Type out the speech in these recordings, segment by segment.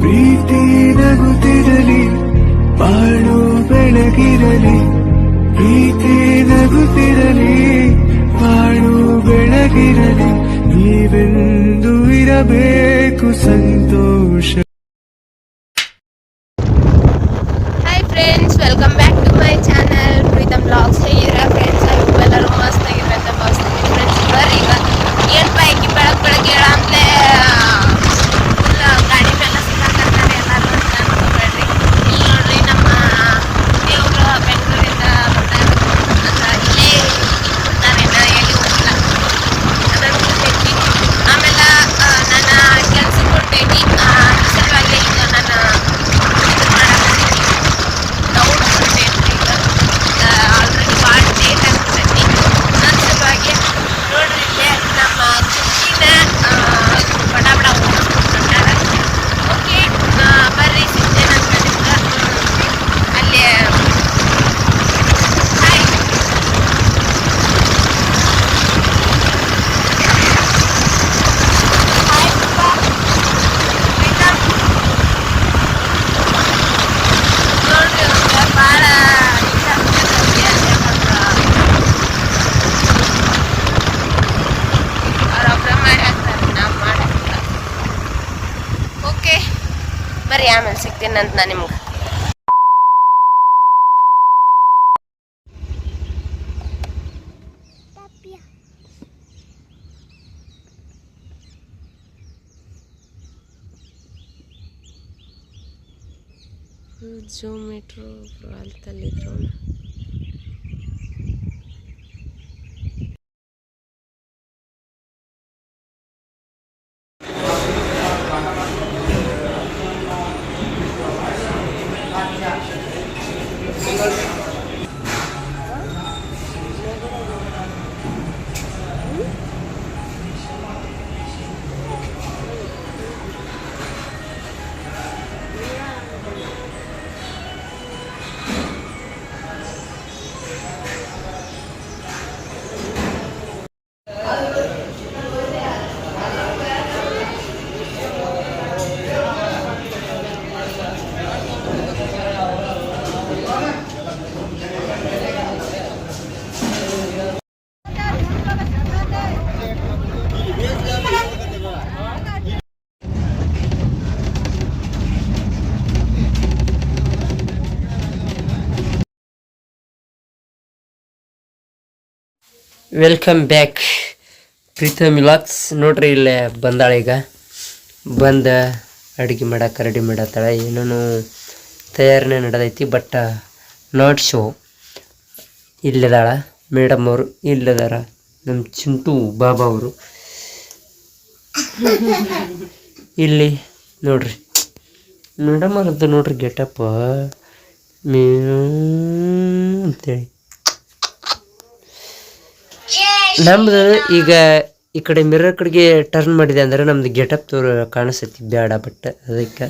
ಪ್ರೀತಿ ನಗುತ್ತಿರಲಿ ಬಾಳು ಬೆಳಗಿರಲಿ. ಪ್ರೀತಿ ನಗುತ್ತಿರಲಿ ಬಾಳು ಬೆಳಗಿರಲಿ. ನೀವೆಂದು ಇರಬೇಕು ಸಂತೋಷ hi friends welcome back to my channel Pritam blogs ಹೇಗಿರ friends ಎಲ್ಲರೂ ಮಸ್ತ್ ಆಗಿರಂತ ಭಾವಿಸ್ತೀನಿ ಫ್ರೆಂಡ್ಸ್ ಬರ್ರಿ ಈಗ ಏನು ಬೈಕಿ ಬೆಳಗ್ಗೆ ಬೆಳಗ್ಗೆ ಹೇಳಂತೆ ಫುಲ್ ಗಾಡಿ ಮೇಲೆ ಸಿಕ್ಕಾಕತ್ತಾರೆ ಎಲ್ಲರೂ ಅಂತ ಅನ್ಕೋಬೇಡ್ರಿ ಇಲ್ಲಿ ನೋಡ್ರಿ ನಮ್ಮ ದೇವರು ಬೆಂಗಳೂರಿಂದ ಬರ್ತಾರೆ ಅಂತ ಇಲ್ಲೇ ಬರ್ತಾರೇನ ಎಲ್ಲಿ ಹೋಗಿಲ್ಲ ಅದನ್ನು ಗೊತ್ತೈತಿ ಆಮೇಲೆ ಆ, ನನ್ನ ಕೆಲ್ಸಕ್ಕೆ ಹೊರಟೈತಿ ಸಲುವಾಗಿ ಈಗ ನಾನು ಇದು ಮಾಡಕತ್ತೀನಿ ಡೌಟ್ ಬರ್ತೈತಿ ಈಗ ಆಲ್ರೆಡಿ ಭಾಳ ಲೇಟ್ ಆಗ್ತೈತಿ ನನ್ನ ಸಲುವಾಗಿ ನೋಡ್ರಿ ಇಲ್ಲೇ ನಮ್ಮ ಚಿಕ್ಕಿನ ಬಡ ಬಡ ಓಡಿಸ್ಕೊಂಡ್ಬಿಟ್ಟಾರ ಓಕೆ ಬರ್ರಿ ಸಿಗ್ತೇನಂತ ನಿಮ್ಗೆ ಅಲ್ಲಿ ಹಾಯ್ ಹಾಯ್ ಪಪ್ಪ ಪ್ರೀತಮ್ ನೋಡ್ರಿ ಅವ್ರಿಗೆ ಭಾಳ ಇಷ್ಟ ಆಗ್ತೈತಿ ಅಲ್ಲಿ ಯಾಕಂದ್ರೆ ಅವ್ರೊಬ್ರೆ ಮಾಡಿ ಹಾಕ್ತಾರೆ ನಾವು ಮಾಡಕ್ಕಿಲ್ಲ ಓಕೆ ಬರ್ರಿ ಆಮೇಲೆ ಸಿಗ್ತೀನಿ ಅಂತ ನಾನು ನಿಮ್ಗೆ. ಜೂಮೀಟ್ರು ಅಲ್ಲಿ Gracias. ವೆಲ್ಕಮ್ ಬ್ಯಾಕ್ ಪ್ರೀತಮ್ ಮಿಲಾಕ್ಸ್ ನೋಡ್ರಿ, ಇಲ್ಲೇ ಬಂದಾಳೆ ಈಗ. ಬಂದ, ಅಡುಗೆ ಮಾಡಕ್ಕೆ ರೆಡಿ ಮಾಡತ್ತಾಳೆ ಏನೇನು ತಯಾರಿನೇ ನಡೆದೈತಿ ಬಟ್ ನಾಟ್ ಶೋ ಇಲ್ಲದಾಳ ಮೇಡಮ್ ಅವರು, ಇಲ್ಲದಾರ. ನಮ್ಮ ಚಿಂಟು ಬಾಬಾ ಅವರು. ಇಲ್ಲಿ, ನೋಡ್ರಿ. ಮೇಡಮ್ ಅವ್ರದ್ದು ನೋಡ್ರಿ ಗೆಟಪ್ಪ ಅಂತೇಳಿ. ನಮ್ದು ಈಗ ಈ ಕಡೆ ಮಿರರ್ ಕಡೆಗೆ ಟರ್ನ್ ಮಾಡಿದೆ ಅಂದ್ರೆ ನಮ್ದು ಗೆಟಪ್ ತೋರ ಕಾಣಿಸ್ತೈತಿ ಬೇಡ ಬಟ್ ಅದಕ್ಕೆ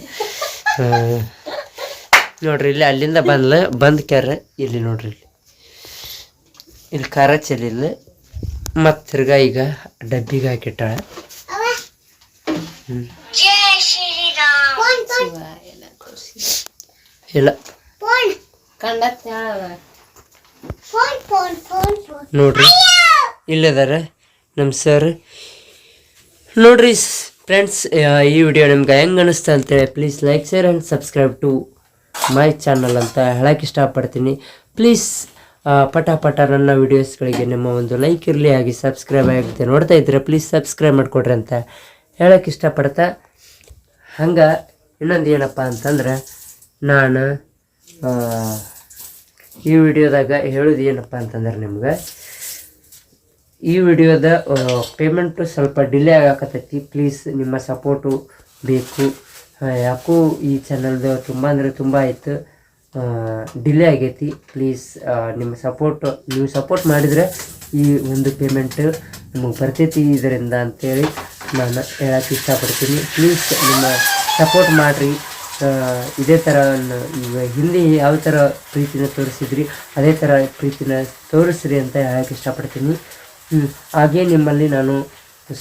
ನೋಡ್ರಿ ಇಲ್ಲಿ ಅಲ್ಲಿಂದ ಬಂದ್ಲ ಬಂದ್ ಕ್ಯಾರ ಇಲ್ಲಿ ನೋಡ್ರಿ ಇಲ್ಲಿ. ಇಲ್ಲಿ ಖಾರ ಚೆಲ್ಲಿಲ್ಲ ಮತ್ತು ತಿರ್ಗಾ ಈಗ ಡಬ್ಬಿಗೆ ಹಾಕಿಟ್ಟಾಳ. ಇಲ್ಲ. ನೋಡ್ರಿ. ಇಲ್ಲದಾರ ನಮ್ಮ ಸರ್ ನೋಡ್ರಿ ಫ್ರೆಂಡ್ಸ್ ಈ ವಿಡಿಯೋ ನಿಮ್ಗೆ ಹೆಂಗೆ ಅನಿಸ್ತಾ ಅಂತೇಳಿ please like share and subscribe to my channel ಅಂತ ಹೇಳಕ್ಕೆ ಇಷ್ಟಪಡ್ತೀನಿ. ಪ್ಲೀಸ್ ಪಟ ಪಟ ನನ್ನ ವಿಡಿಯೋಸ್ಗಳಿಗೆ ನಿಮ್ಮ ಒಂದು ಲೈಕ್ ಇರಲಿ ಆಗಿ ಸಬ್ಸ್ಕ್ರೈಬ್ ಆಗುತ್ತೆ ನೋಡ್ತಾ ಇದ್ರೆ ಪ್ಲೀಸ್ ಸಬ್ಸ್ಕ್ರೈಬ್ ಮಾಡಿಕೊಡ್ರಿ ಅಂತ ಹೇಳಕ್ಕೆ ಇಷ್ಟಪಡ್ತಾ. ಹಂಗೆ ಇನ್ನೊಂದು ಏನಪ್ಪ ಅಂತಂದ್ರೆ ನಾನು ಈ ವಿಡಿಯೋದಾಗ ಹೇಳೋದು ಏನಪ್ಪ ಅಂತಂದ್ರೆ ನಿಮ್ಗೆ ಈ ವಿಡಿಯೋದ ಪೇಮೆಂಟು ಸ್ವಲ್ಪ ಡಿಲೇ ಆಗಕತ್ತೈತಿ. ಪ್ಲೀಸ್ ನಿಮ್ಮ ಸಪೋರ್ಟು ಬೇಕು. ಯಾಕೂ ಈ ಚಾನಲ್ದು ತುಂಬ ಅಂದರೆ ತುಂಬ ಆಯಿತು. ಡಿಲೇ ಆಗೈತಿ. ಪ್ಲೀಸ್ ನಿಮ್ಮ ಸಪೋರ್ಟ್ ನೀವು ಸಪೋರ್ಟ್ ಮಾಡಿದರೆ ಈ ಒಂದು ಪೇಮೆಂಟ್ ನಮಗೆ ಬರ್ತೈತಿ ಇದರಿಂದ ಅಂತೇಳಿ ನಾನು ಹೇಳಕ್ಕೆ ಇಷ್ಟಪಡ್ತೀನಿ. ಪ್ಲೀಸ್ ನಿಮ್ಮ ಸಪೋರ್ಟ್ ಮಾಡಿರಿ. ಇದೇ ಥರ ಹಿಂದೆ ಯಾವ ಥರ ಪ್ರೀತಿನ ತೋರಿಸಿದ್ರಿ, ಅದೇ ಥರ ಪ್ರೀತಿನ ತೋರಿಸ್ರಿ ಅಂತ ಹೇಳಕ್ಕೆ ಇಷ್ಟಪಡ್ತೀನಿ. ಹಾಗೆ ನಿಮ್ಮಲ್ಲಿ ನಾನು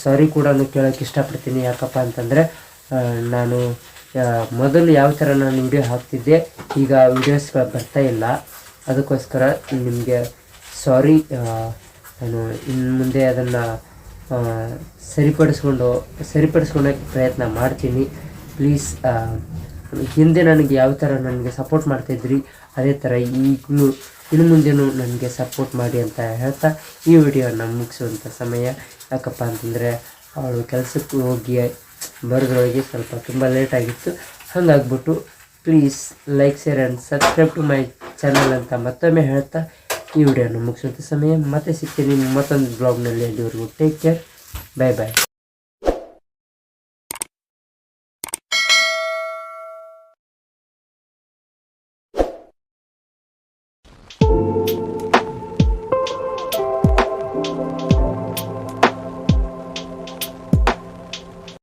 ಸಾರಿ ಕೂಡ ಕೇಳೋಕ್ಕೆ ಇಷ್ಟಪಡ್ತೀನಿ. ಯಾಕಪ್ಪ ಅಂತಂದರೆ ನಾನು ಮೊದಲು ಯಾವ ಥರ ನಾನು ವಿಡಿಯೋ ಹಾಕ್ತಿದ್ದೆ, ಈಗ ವಿಡಿಯೋಸ್ಗಳು ಬರ್ತಾ ಇಲ್ಲ. ಅದಕ್ಕೋಸ್ಕರ ನಿಮಗೆ ಸಾರಿ ನಾನು ಇನ್ನು ಮುಂದೆ ಅದನ್ನು ಸರಿಪಡಿಸ್ಕೊಂಡು, ಸರಿಪಡಿಸ್ಕೊಳಕ್ಕೆ ಪ್ರಯತ್ನ ಮಾಡ್ತೀನಿ. ಪ್ಲೀಸ್ ಹಿಂದೆ ನನಗೆ ಯಾವ ಥರ ನನಗೆ ಸಪೋರ್ಟ್ ಮಾಡ್ತಾಯಿದ್ರಿ ಅದೇ ಥರ ಈಗಲೂ ಇನ್ನು ಮುಂದೆನೂ ನನಗೆ ಸಪೋರ್ಟ್ ಮಾಡಿ ಅಂತ ಹೇಳ್ತಾ ಈ ವಿಡಿಯೋನ ಮುಗಿಸುವಂಥ ಸಮಯ. ಯಾಕಪ್ಪ ಅಂತಂದರೆ ಅವಳು ಕೆಲಸಕ್ಕೆ ಹೋಗಿ ಬರೋದ್ರೊಳಗೆ ಸ್ವಲ್ಪ ತುಂಬ ಲೇಟಾಗಿತ್ತು ಹಾಗಾಗ್ಬಿಟ್ಟು please like share and subscribe to my channel ಅಂತ ಮತ್ತೊಮ್ಮೆ ಹೇಳ್ತಾ ಈ ವಿಡಿಯೋನ ಮುಗಿಸುವಂಥ ಸಮಯ. ಮತ್ತೆ ಸಿಗ್ತೀನಿ ಮತ್ತೊಂದು ಬ್ಲಾಗ್ನಲ್ಲಿ ಅಲ್ಲಿವರೆಗೂ take care bye bye